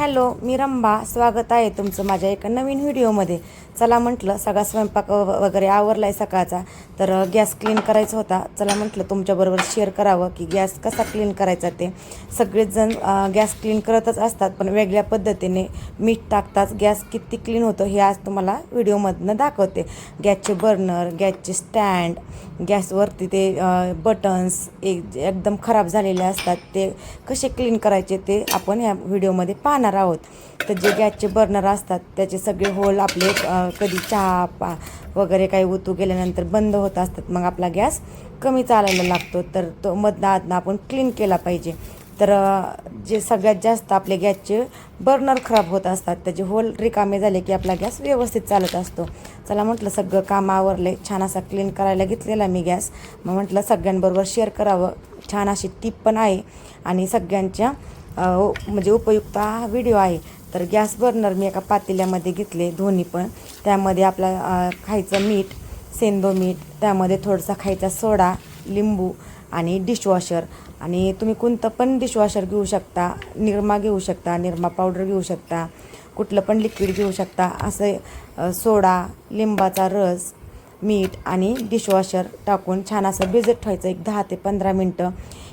Hello मी रंभा. स्वागत आहे तुमचं माझ्या एका नवीन व्हिडिओमध्ये. चला म्हटलं सगळा स्वयंपाक वगैरे आवरला आहे सकाळचा तर गॅस क्लीन करायचा होता. चला म्हटलं तुमच्याबरोबर शेअर करावं की गॅस कसा क्लीन करायचा ते. सगळेजण गॅस क्लीन करतच असतात पण वेगळ्या पद्धतीने मीठ टाकताच गॅस किती क्लीन होतं हे आज तुम्हाला व्हिडिओमधनं दाखवते. गॅसचे बर्नर गॅसचे स्टँड गॅसवरती ते बटन्स एक एकदम खराब झालेले असतात ते कसे क्लीन करायचे ते आपण या व्हिडिओमध्ये पाहणार आहोत. तर जे गॅसचे बर्नर असतात त्याचे सगळे होल आपले कधी चहा पा वगैरे काही ओतू गेल्यानंतर बंद होत असतात मग आपला गॅस कमी चालायला लागतो. तर तो मधनं आधनं आपण क्लीन केला पाहिजे. तर जे सगळ्यात जास्त आपले गॅसचे बर्नर खराब होत असतात त्याचे होल रिकामे झाले की आपला गॅस व्यवस्थित चालत असतो. चला म्हटलं सगळं काम आवरले छान असा क्लीन करायला घेतलेला मी गॅस. मग म्हटलं सगळ्यांबरोबर शेअर करावं. छान अशी टीप पण आहे. आणि सगळ्यांच्या म्हणजे उपयुक्त हा व्हिडिओ आहे. तर गॅस बर्नर मी एका पातेल्यामध्ये घेतले दोन्ही पण. त्यामध्ये आपला खायचं मीठ सेंदो मीठ त्यामध्ये थोडासा खायचा सोडा लिंबू आणि डिशवॉशर आणि तुम्ही कोणतं पण डिशवॉशर घेऊ शकता निरमा घेऊ शकता निरमा पावडर घेऊ शकता कुठलं पण लिक्विड घेऊ शकता असं सोडा लिंबाचा रस मीठ आणि डिशवॉशर टाकून छान असं भिजत ठेवायचं एक दहा ते पंधरा मिनटं.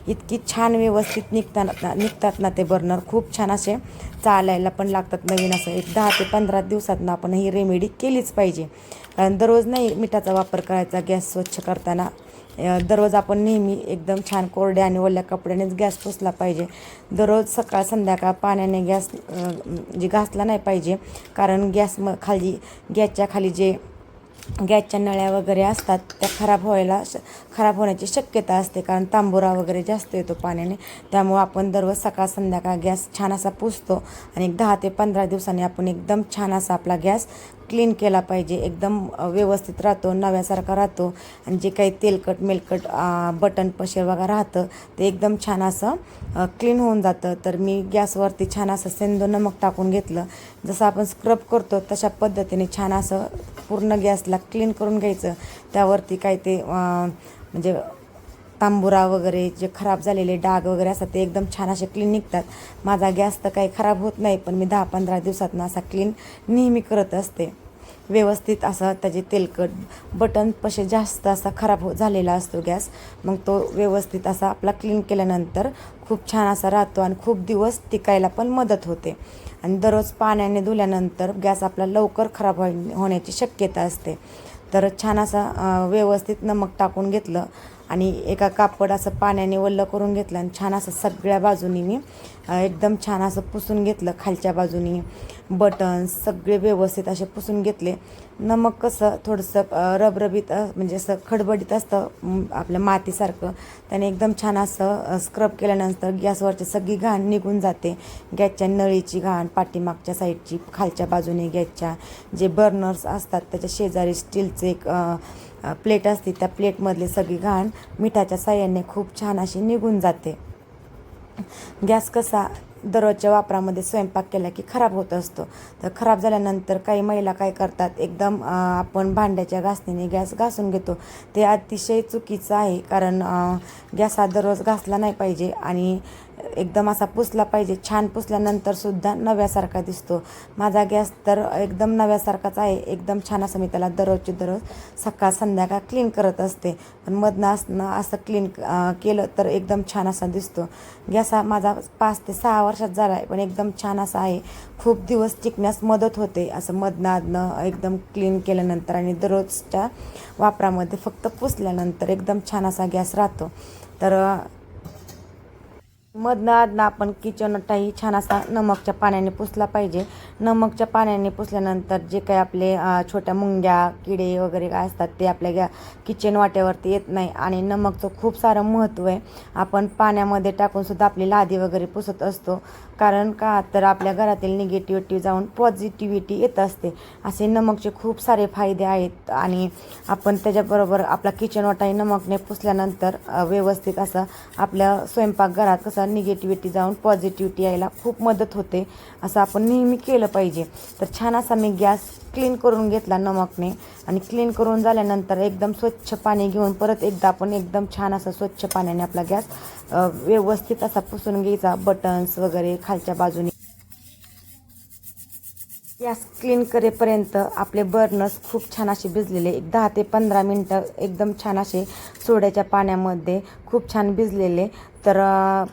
इतकी छान व्यवस्थित निघताना निघतात ना ते बर्नर. खूप छान असे चालायला पण लागतात नवीन असं. एक दहा ते पंधरा दिवसातनं आपण ही रेमेडी केलीच पाहिजे. कारण दररोज नाही मिठाचा वापर करायचा गॅस स्वच्छ करताना. दररोज आपण नेहमी एकदम छान कोरड्या आणि ओल्या कपड्यानेच गॅस पुसला पाहिजे. दररोज सकाळ संध्याकाळ पाण्याने गॅस जे म्हणजे घासला नाही पाहिजे. कारण गॅस म खाली गॅसच्या खाली जे गॅसच्या नळ्या वगैरे असतात त्या खराब व्हायला श खराब होण्याची शक्यता असते. कारण तांबुरा वगैरे जास्त येतो पाण्याने. त्यामुळं आपण दररोज सकाळ संध्याकाळ गॅस छान असा पुसतो आणि एक दहा ते पंधरा दिवसांनी आपण एकदम छान असा आपला गॅस क्लीन केला पाहिजे. एकदम व्यवस्थित राहतो नव्यासारखा राहतो. आणि जे काही तेलकट मेलकट बटन पशेर वगैरे राहतं ते एकदम छान असं क्लीन होऊन जातं. तर मी गॅसवरती छान असं सेंदो नमक टाकून घेतलं. जसं आपण स्क्रब करतो तशा पद्धतीने छान असं पूर्ण गॅसला क्लीन करून घ्यायचं. त्यावरती काय ते म्हणजे तांबुरा वगैरे जे खराब झालेले डाग वगैरे असतात ते एकदम छान असे क्लीन निघतात. माझा गॅस तर काही खराब होत नाही पण मी दहा पंधरा दिवसातनं असा क्लीन नेहमी करत असते. व्यवस्थित असं त्याचे तेलकट बटन पसे जास्त असा खराब हो झालेला असतो गॅस. मग तो व्यवस्थित असा आपला क्लीन केल्यानंतर खूप छान असा राहतो आणि खूप दिवस टिकायला पण मदत होते. आणि दररोज पाण्याने धुल्यानंतर गॅस आपला लवकर खराब होण्याची शक्यता असते. तर छान असा व्यवस्थित नमक टाकून घेतलं. आणि एका कापड असं पाण्याने वल्ल करून घेतलं आणि छान असं सगळ्या बाजूनी मी एकदम छान असं पुसून घेतलं खालच्या बाजूनी. बटन्स सगळे व्यवस्थित असे पुसून घेतले. नमक कसं थोडंसं रबरबीत म्हणजे असं खडबडीत असतं आपलं आपल्या मातीसारखं. त्याने एकदम छान असं स्क्रब केल्यानंतर गॅसवरची सगळी घाण निघून जाते. गॅसच्या नळीची घाण पाठीमागच्या साईडची खालच्या बाजूने गॅसच्या जे बर्नर्स असतात त्याच्या शेजारी स्टीलचे एक प्लेट असते त्या प्लेटमधली सगळी घाण मिठाच्या साह्याने खूप छान अशी निघून जाते. गॅस कसा दररोजच्या वापरामध्ये स्वयंपाक केला की खराब होत असतो. तर खराब झाल्यानंतर काही महिला काय करतात एकदम आपण भांड्याच्या घासणीने गॅस घासून घेतो. ते अतिशय चुकीचं आहे कारण गॅस हा दररोज घासला नाही पाहिजे आणि एकदम असा पुसला पाहिजे छान पुसल्यानंतर सुद्धा नव्यासारखा दिसतो. माझा गॅस तर एकदम नव्यासारखाच आहे. एकदम छान असं मी त्याला दररोजची दररोज सकाळ संध्याकाळ क्लीन करत असते. पण मधनं असणं असं क्लीन केलं तर एकदम छान असा दिसतो. गॅस हा माझा पाच ते सहा वर्षात झाला आहे पण एकदम छान असा आहे. खूप दिवस टिकण्यास मदत होते. असं मधनं आधनं एकदम क्लीन केल्यानंतर आणि दररोजच्या वापरामध्ये फक्त पुसल्यानंतर एकदम छान असा गॅस राहतो. तर मधनं आधनं आपण किचन ओटाही छान असा नमकच्या पाण्याने पुसला पाहिजे. नमकच्या पाण्याने पुसल्यानंतर जे काही आपले छोट्या मुंग्या किडे वगैरे काय असतात ते आपल्या गॅ किचन वाट्यावरती येत नाही आणि नमकचं खूप सारं महत्त्व आहे. आपण पाण्यामध्ये टाकूनसुद्धा आपली लादी वगैरे पुसत असतो. कारण का? तर आपल्या घरातील निगेटिव्हिटी जाऊन पॉझिटिव्हिटी येत असते. असे नमकचे खूप सारे फायदे आहेत आणि आपण त्याच्याबरोबर आपला किचन वाटाही नमकने पुसल्यानंतर व्यवस्थित असं आपल्या स्वयंपाकघरात कसं निगेटिव्हिटी जाऊन पॉझिटिव्हिटी यायला खूप मदत होते. असं आपण नेहमी केलं पाहिजे. तर छान असा मी गॅस क्लीन करून घेतला नमकने. आणि क्लीन करून झाल्यानंतर एकदम स्वच्छ पाणी घेऊन परत एकदा आपण एकदम छान असं स्वच्छ पाण्याने आपला गॅस व्यवस्थित असा पुसून घ्यायचा. बटन्स वगैरे खालच्या बाजूने. गॅस क्लीन करेपर्यंत आपले बर्नर्स खूप छान असे भिजलेले एक दहा ते पंधरा मिनटं एकदम छान असे सोड्याच्या पाण्यामध्ये खूप छान भिजलेले. तर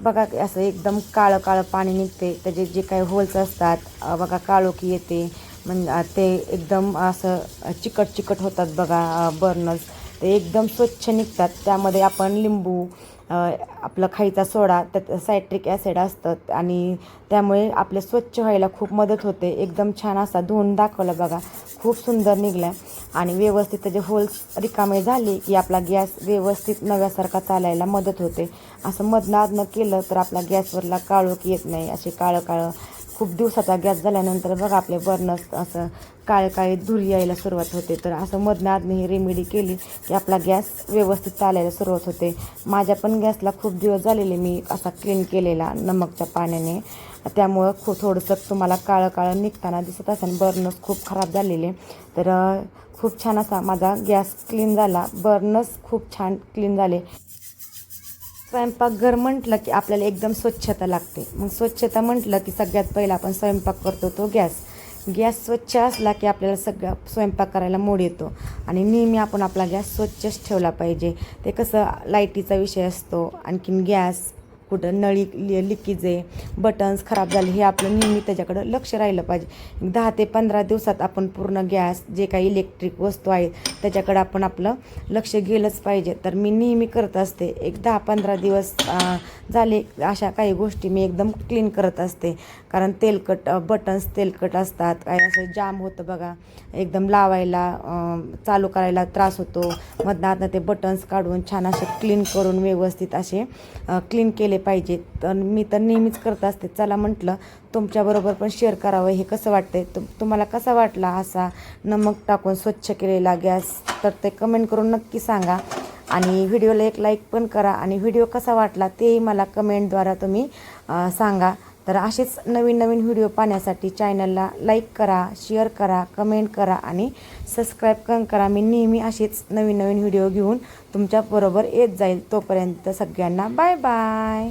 बघा असं एकदम काळं काळं पाणी निघते. त्याचे जे काही होल्स असतात बघा काळोखी येते. म्हणजे ते एकदम असं चिकट चिकट होतात बघा बर्नर्स. ते एकदम स्वच्छ निघतात. त्यामध्ये आपण लिंबू आपलं खायचा सोडा त्यात सायट्रिक ॲसिड असतं आणि त्यामुळे आपले स्वच्छ व्हायला खूप मदत होते. एकदम छान असा धुवून दाखवला बघा. खूप सुंदर निघला आणि व्यवस्थित त्याचे होल्स रिकामे झाले की आपला गॅस व्यवस्थित नव्यासारखा चालायला मदत होते. असं मधनं आधनं केलं तर आपला गॅसवरला काळोख येत नाही असे काळं काळं खूप दिवसाचा गॅस झाल्यानंतर बघा आपले बर्नर्स असं काळे काळे धूर यायला सुरुवात होते. तर असं मधनं आधी ही रेमेडी केली की आपला गॅस व्यवस्थित चालायला सुरुवात होते. माझ्या पण गॅसला खूप दिवस झालेले मी असा क्लीन केलेला नमकच्या पाण्याने. त्यामुळं खूप थोडंसं तुम्हाला काळं काळं निघताना दिसत असेल. बर्नर्स खूप खराब झालेले. तर खूप छान असा माझा गॅस क्लीन झाला. बर्नर्स खूप छान क्लीन झाले. स्वयंपाकघर म्हटलं की आपल्याला एकदम स्वच्छता लागते. मग स्वच्छता म्हटलं की सगळ्यात पहिला आपण स्वयंपाक करतो तो गॅस. गॅस स्वच्छ असला की आपल्याला सगळं स्वयंपाक करायला मोड येतो. आणि नेहमी आपण आपला गॅस स्वच्छच ठेवला पाहिजे. ते कसं लाईटीचा विषय असतो. आणखीन गॅस कुठं नळी लि लिकेज आहे बटन्स खराब झाले हे आपलं नेहमी त्याच्याकडं लक्ष राहिलं पाहिजे. दहा ते पंधरा दिवसात आपण पूर्ण गॅस जे काही इलेक्ट्रिक वस्तू आहेत त्याच्याकडं आपण आपलं लक्ष गेलंच पाहिजे. तर मी नेहमी करत असते. एक दहा पंधरा दिवस झाले अशा काही गोष्टी मी एकदम क्लीन करत असते. कारण तेलकट बटन्स तेलकट असतात. काय असं जाम होतं बघा. एकदम लावायला चालू करायला त्रास होतो. मधनं ते बटन्स काढून छान असे क्लीन करून व्यवस्थित असे क्लीन केले पाहिजे तर मी तर नेहमीच करत असते. चला म्हटलं तुमच्याबरोबर पण शेअर करावं. हे कसं वाटतंय? तुम तुम्हाला कसा वाटला असा नमक टाकून स्वच्छ केलेला गॅस? तर ते कमेंट करून नक्की सांगा. आणि व्हिडिओला एक लाईक पण करा. आणि व्हिडिओ कसा वाटला तेही मला कमेंटद्वारा तुम्ही सांगा. तर असेच नवीन नवीन व्हिडिओ पाहण्यासाठी चॅनलला लाईक करा शेअर करा कमेंट करा आणि सबस्क्राईब पण करा. मी नेहमी असेच नवीन नवीन व्हिडिओ घेऊन तुमच्याबरोबर येत जाईल. तोपर्यंत सगळ्यांना बाय बाय.